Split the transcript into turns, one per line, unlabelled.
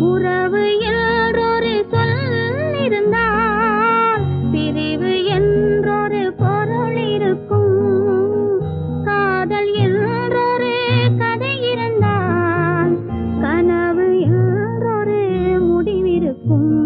உறவு என்றொரு சொல் இருந்தால் பிரிவு என்றொரு பொருள் இருக்கும். காதல் என்றொரு கதை இருந்தால் கனவு என்றொரு முடிவிருக்கும்